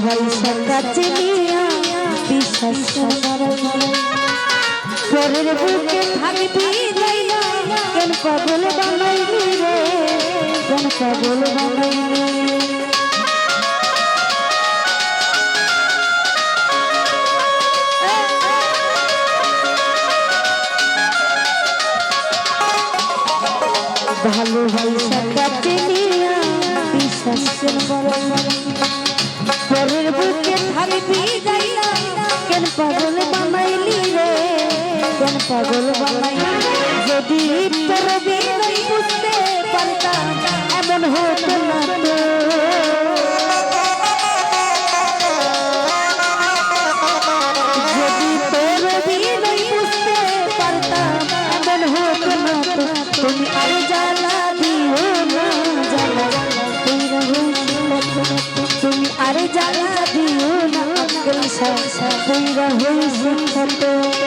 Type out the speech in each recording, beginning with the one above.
ভাই কাছে নিয়া বিশ্বাস পরের বুকে থাকবি কেন পাগল বানাইলি রে? কেন পাগল বানাইলি? ভালো ভাইসা কাটে নিয়া বিশ্বাস পরের বুকে থাকবি যাইলা কেন পাগল বানাইলি রে কেন পাগল বানাইলি যদি তোর বুঝতে পারতাম এমন হতো না তো সাসা তুই রহো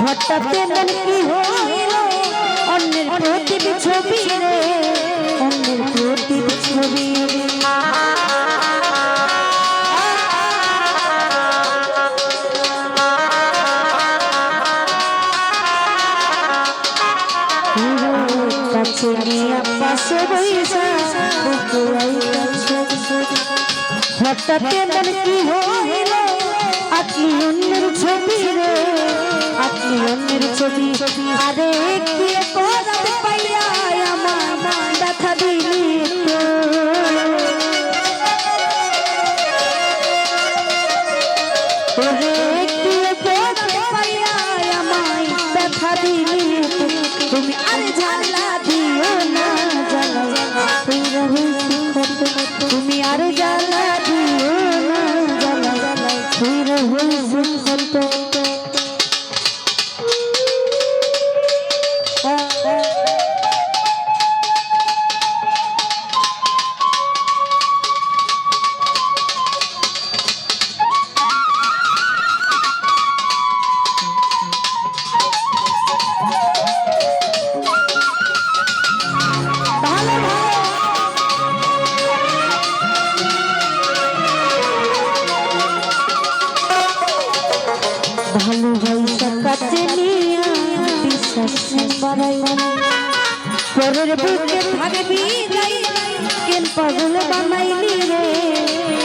হঠাৎ মন কি হইল? অন্যের প্রতিটি ছবি রে। অন্যের প্রতিটি ছবি পাশে বইসা হঠাৎ মন কি হইল? অন্যের ছবি আরে কি করাত পাইয়া আমার বাড়াই পরের বুকে থাকবি যাই কেন পাগল বানাইলি রে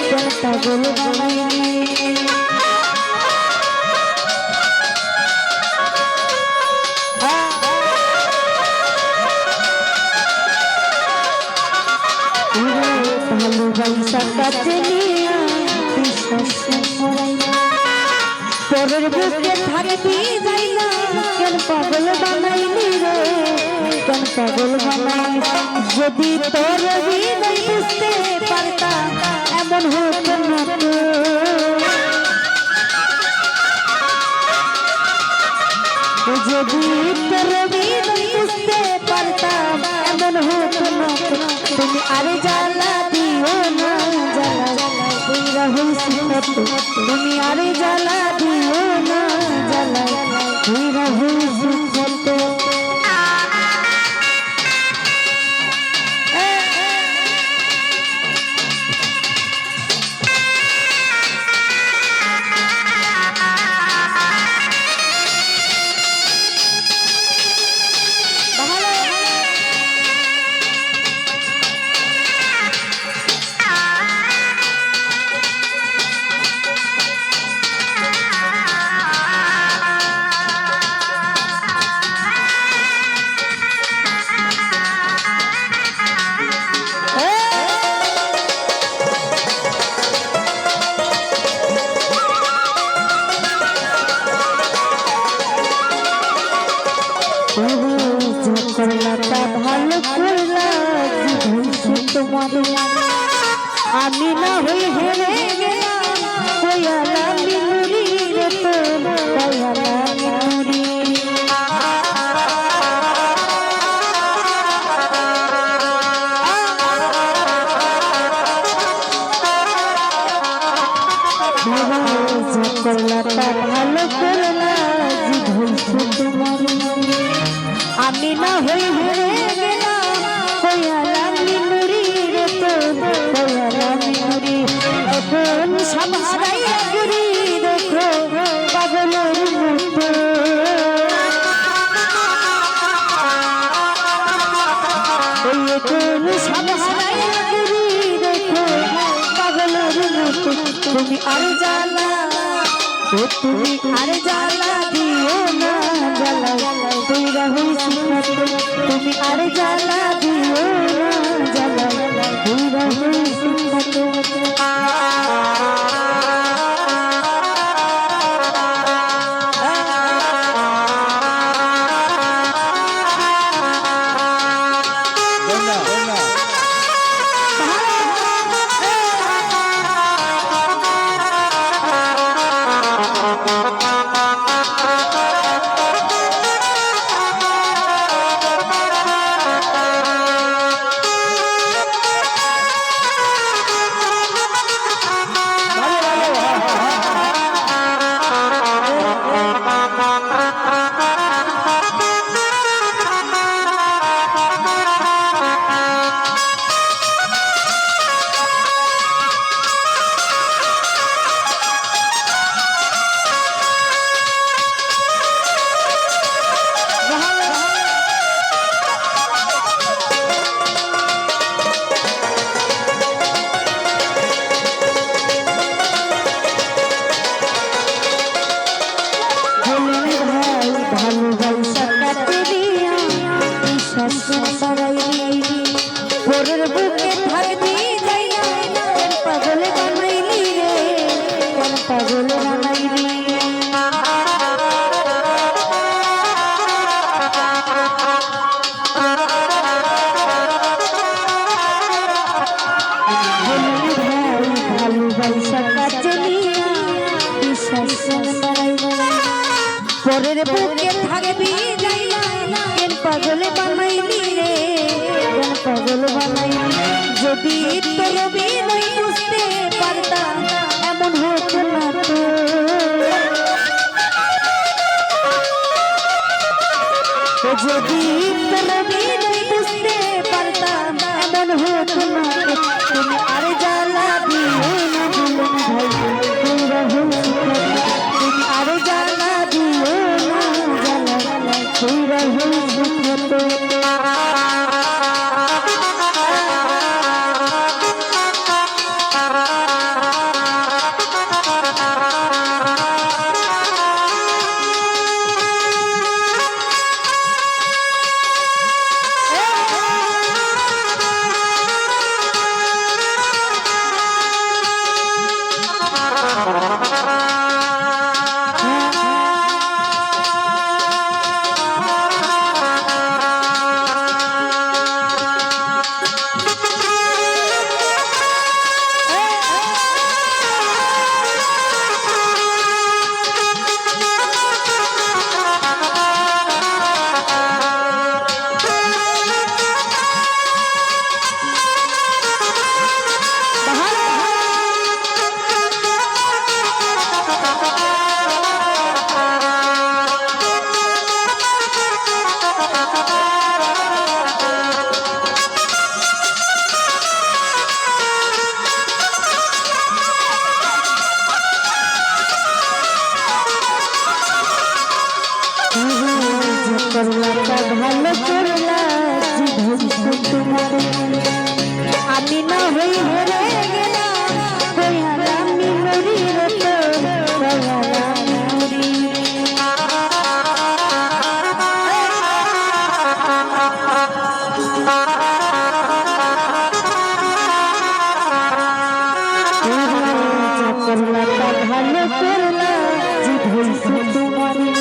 কেন পাগল বানাইলি ভালো কাছে নিয়া বিশ্বাস পরের বুকে থাকবি যাই কেন পাগল বানাইলি রে কেন পাগল বানাইলি যদি তোর হৃদয় বুঝতে পারতাম এমন হতো না তো যদি তোর হৃদয় বুঝতে পারতাম এমন হতো না তুমি আরে জ্বালা দিও না জ্বালা তুমি আরে জ্বালা কোন সাধারায় গুরি দেখো পাগলের মতো তুমি আর জ্বালা, ও তুমি আর জ্বালা দিও না, জ্বালা। তুই রহিস তুমি আর জ্বালা দিও না। করলাটা ভালো করলা জীবন তোমার আমি না হই হেরে গেলাম ভালো করলা জীবন তোমার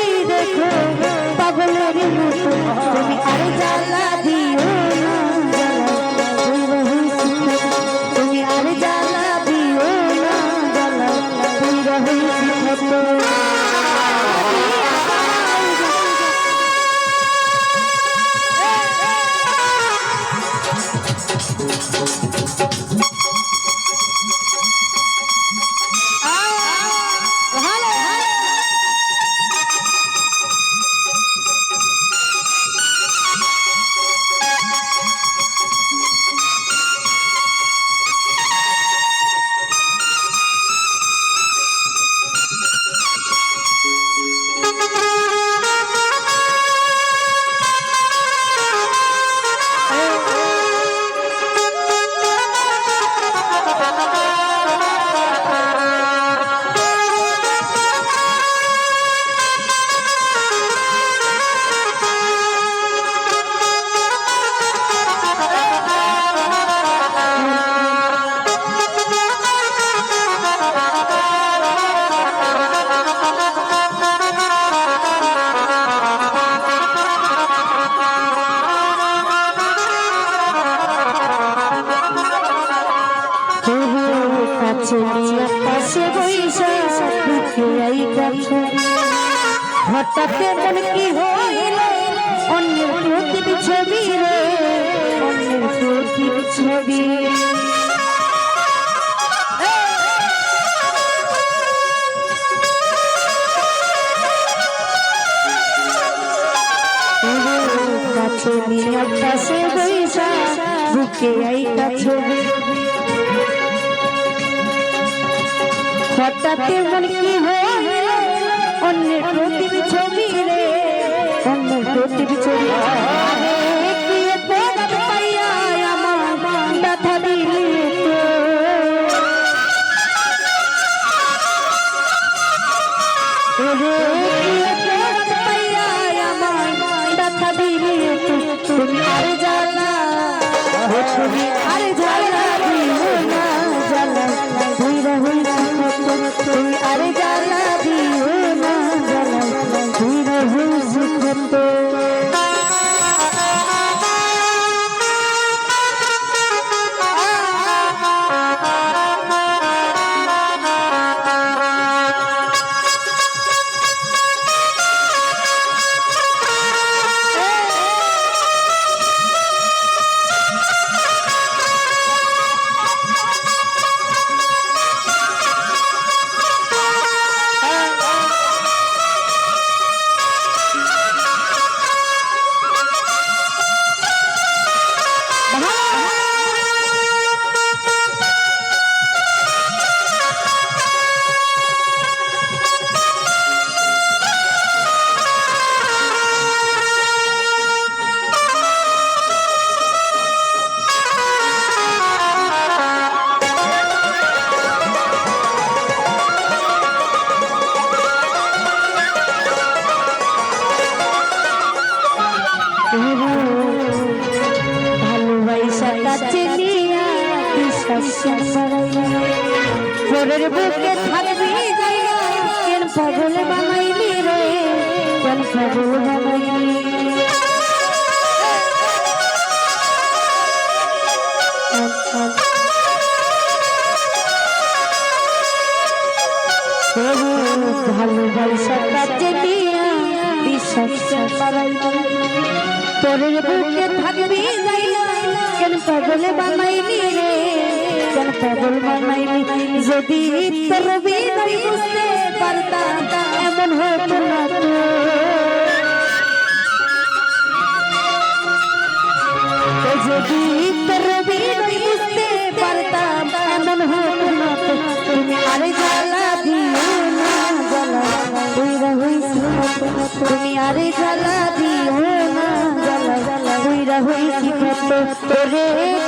নিয়ে পাশে বইসা বুকে আই কাছে হঠাৎ মন কি হইল? অন্যের প্রতিবি ছবি রে, অন্যের প্রতিবি ছবি। আর জ্বালা। থাকবি যাইয়া কেন পাগল বানাইলি রে কেন পাগল বানাইলি ভালোবাসা কাছে বুকে থাকবি কেন পাগল বানাইলি রে পাগল বানাইলি। যদি তোর বুঝতে পারতাম এমন হতো না তো। যদি তোর বুঝতে পারতাম এমন হতো না তো। তুমি আরে জ্বালা দিও না, জ্বালা। তুই তুমি আরে জ্বালা দিও না, জ্বালা। জ্বালা তুই তোরে